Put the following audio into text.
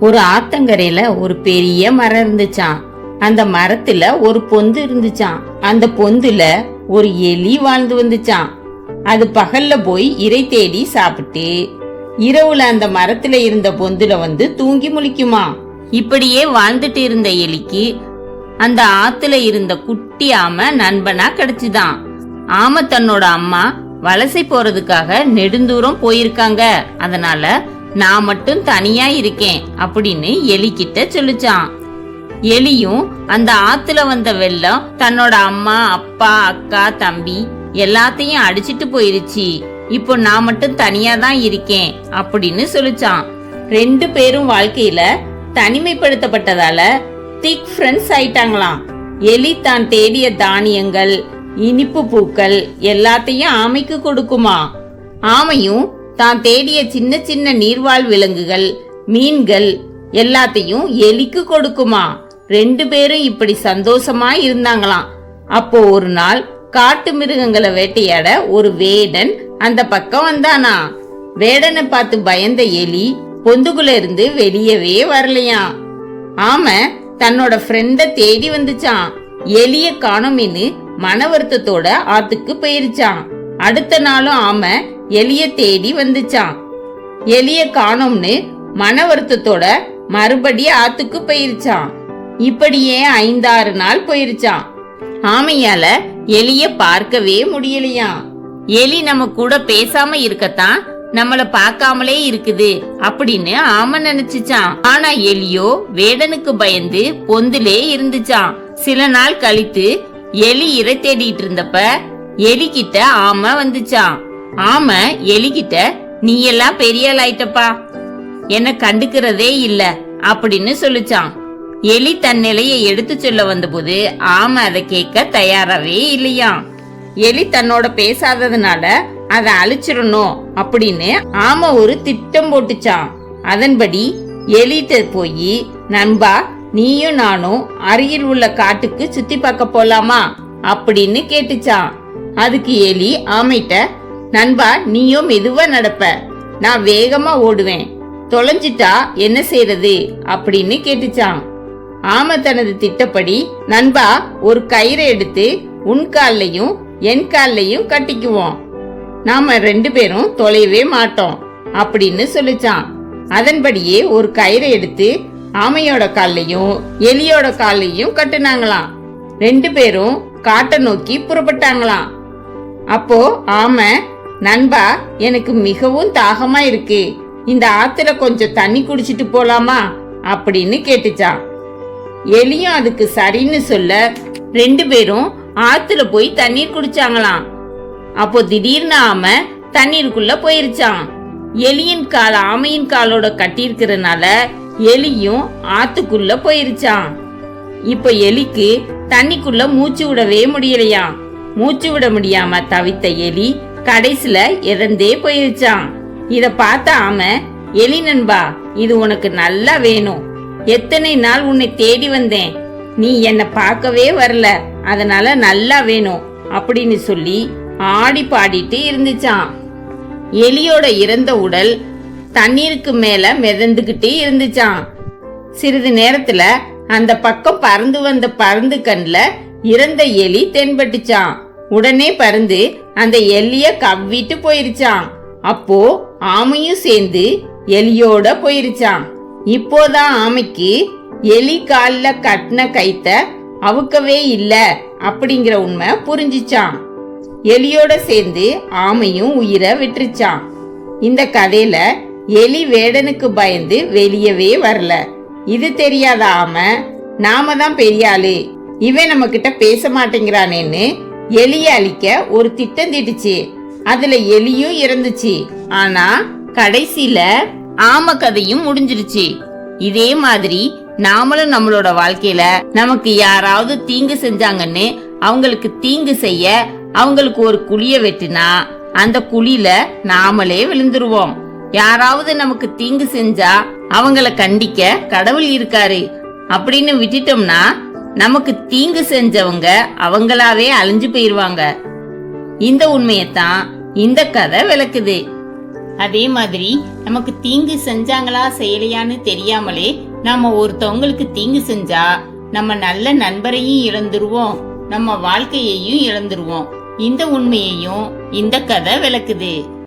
ஒரு ஆத்தங்கரையில ஒரு பெரிய மரம் இருந்துச்சான் அந்த மரத்துல ஒரு பொந்து இருந்துச்சான் அந்த பொந்துல ஒரு எலி வாழ்ந்து வந்துச்சான் அது பகல்ல போய் இறை தேடி சாப்பிட்டு இரவுல அந்த மரத்துல இருந்த பொந்துல வந்து தூங்கி முழிக்குமா இப்படியே வாழ்ந்துட்டு இருந்த எலிக்கு அந்த ஆத்துல இருந்த குட்டி ஆமை நண்பனா கிடைச்சுதான். ஆமை தன்னோட அம்மா வலசை போறதுக்காக நெடுந்தூரம் போயிருக்காங்க. அதனால நான் மட்டும் தனியா இருக்கேன் அப்படின்னு எலிக்கிட்ட சொல்லிச்சான். எலியும் அந்த ஆத்துல வந்த வெள்ளம் தன்னோட அம்மா அப்பா அக்கா தம்பி எல்லாத்தையும் அடிச்சிட்டு போயிருச்சு. இப்போ நான் மட்டும் தனியா தான் இருக்கேன் அப்படின்னு சொல்லிச்சான். ரெண்டு பேரும் வாழ்க்கையில தனிமைப்படுத்தப்பட்டதால திக் ஃப்ரெண்ட்ஸ் ஆயிட்டாங்களாம். எலி தான் தேடிய தானியங்கள் இனிப்பு பூக்கள் எல்லாத்தையும் ஆமைக்கு கொடுக்குமா. ஆமையும் தான் தேடிய சின்ன சின்ன நீர்வாழ் விலங்குகள் மீன்கள் எல்லாத்தையும் எலிக்கு கொடுக்குமா? ரெண்டு பேரும் இப்படி சந்தோஷமா இருந்தாங்களாம். அப்போ ஒரு நாள் காட்டு மிருகங்களை வேட்டையாட ஒரு வேடன் அந்த பக்கம் வந்தானா? வேடனை பார்த்து பயந்த எலி பொந்துக்குள்ள இருந்து வெளியவே வரலையாம். ஆம தன்னோட ஃப்ரெண்ட தேடி வந்துச்சான் எலிய காணோமின்னு மன வருத்தத்தோட ஆத்துக்கு போயிருச்சான் அடுத்த நாளும் ஆமை எலிய தேடி வந்துச்சான் எலிய காணோம்னு மன வருத்தத்தோட மறுபடி ஆத்துக்கு போயிருச்சான் இப்படியே ஐந்தாறு நாள் போயிருச்சான் ஆமையால எலிய பார்க்கவே முடியலையாம். எலி நம்ம கூட பேசாம இருக்கத்தான் நம்மள பார்க்காமலே இருக்குது அப்படின்னு ஆமை நினைச்சுச்சான் ஆனா எலியோ வேடனுக்கு பயந்து பொந்துலே இருந்துச்சான் சில நாள் கழித்து எலி இறை தேடிட்டு இருந்தப்ப எலிகிட்ட ஆம ஆமை வந்துச்சான் ஆமை எலிகிட்ட நீ எல்லாம் பெரிய ஆயிட்டப்பா. என்ன கண்டுக்கிறதே இல்ல அப்படின்னு சொல்லுச்சான் எலி தன் நிலையை எடுத்து சொல்ல வந்தபோது ஆமை அதை கேட்க தயாராவே இல்லையாம். எலி தன்னோட பேசாததுனால அதை அழிச்சிடணும் அப்படின்னு ஆமை ஒரு திட்டம் போட்டுச்சான் அதன்படி எலிட்ட போய் நண்பா நீயும் நானும் அருகில் உள்ள காட்டுக்கு சுத்தி பார்க்க போலாமா? அப்படின்னு கேட்டுச்சான் அதுக்கு எலி ஆமைட்ட நண்பா நீயும் மெதுவா நடப்ப. நான் வேகமா ஓடுவேன். தொலைஞ்சிட்டா என்ன செய்யறது அப்படின்னு கேட்டுச்சான் ஆமை தனது திட்டப்படி நண்பா ஒரு கயிறை எடுத்து உன் கால்லையும் என் கால்லையும் கட்டிக்குவோம். நாம ரெண்டு பேரும் தொலைவே மாட்டோம் அப்படின்னு சொல்லிச்சான் அதன்படியே ஒரு கயிறை எடுத்து ஆமையோட கால்லையும் எலியோட கால்லையும் கட்டுனாங்களாம். ரெண்டு பேரும் காட்டை நோக்கி புறப்பட்டாங்களாம். அப்போ ஆமை நண்பா எனக்கு மிகவும் தாகமா இருக்கு. இந்த ஆத்துல கொஞ்சம் தண்ணி குடிச்சிட்டு போலாமா? அப்படின்னு கேட்டுச்சான் எலியும் அதுக்கு சரின்னு சொல்ல ரெண்டு பேரும் ஆத்துல போய் தண்ணீர் குடிச்சாங்களாம். அப்போ திடீர்னு ஆம தண்ணீருக்குள்ள போயிருச்சான் எலியின் கால் ஆமையின் காலோட கட்டியிருக்கிறனால எலியும் ஆத்துக்குள்ள போயிருச்சான் இப்ப எலிக்கு தண்ணிக்குள்ள மூச்சு விடவே முடியலையாம். மூச்சு விட முடியாம தவித்த எலி கடைசில இறந்தே போயிருச்சான் இத பார்த்த ஆம எலி நண்பா இது உனக்கு நல்லா வேணும். எத்தனை நாள் உன்னை தேடி வந்தேன். நீ என்ன பார்க்கவே வரல. அதனால நல்லா வேணும் அப்படின்னு சொல்லி ஆடி பாடிட்டு இருந்துச்சான் எலியோட இறந்த உடல் தண்ணீருக்கு மேல மிதந்துகிட்டே இருந்துச்சான் சிறிது நேரத்துல அந்த பக்கம் பறந்து வந்த பறந்து கண்ல இறந்த எலி தென்பட்டுச்சான் உடனே பறந்து அந்த எலிய கவ்விட்டு போயிருச்சான் அப்போ ஆமையும் சேர்ந்து எலியோட போயிருச்சான் இப்போதான் ஆமைக்கு எலி கால்ல கட்டின கைத்த அவுக்கவே இல்ல அப்படிங்கிற உண்மை புரிஞ்சிச்சான் எலியோட சேர்ந்து ஆமையும் உயிரை விட்டுருச்சான் இந்த கதையில எலி வேடனுக்கு பயந்து வெளியவே வரல. இது தெரியாத ஆமை. நாம தான் பெரிய ஆளு இவன் நம்ம கிட்ட பேச மாட்டேங்கிறானேன்னு எலிய அழிக்க ஒரு திட்டம் தீட்டுச்சு. அதுல எலியும் இறந்துச்சு. ஆனா கடைசியில ஆம கதையும் முடிஞ்சிருச்சு. இதே மாதிரி நாமளும் நம்மளோட வாழ்க்கையில நமக்கு யாராவது தீங்கு செஞ்சாங்கன்னு அவங்களுக்கு தீங்கு செய்ய அவங்களுக்கு ஒரு குழிய வெட்டினா அந்த குழியில நாமளே விழுந்துருவோம். யாராவது நமக்கு தீங்கு செஞ்சா அவங்கள கண்டிக்க கடவுள் இருக்காரு. அப்படின்னு விட்டுட்டோம்னா நமக்கு தீங்கு செஞ்சவங்க அவங்களாவே அழிஞ்சு போயிருவாங்க. இந்த உண்மையத்தான் இந்த கதை விளக்குது. அதே மாதிரி நமக்கு தீங்கு செஞ்சாங்களா செய்யலையான்னு தெரியாமலே நாம ஒருத்தவங்களுக்கு தீங்கு செஞ்சா நம்ம நல்ல நண்பரையும் இழந்துருவோம். நம்ம வாழ்க்கையையும் இழந்துருவோம். இந்த உண்மையையும் இந்த கதை விளக்குது.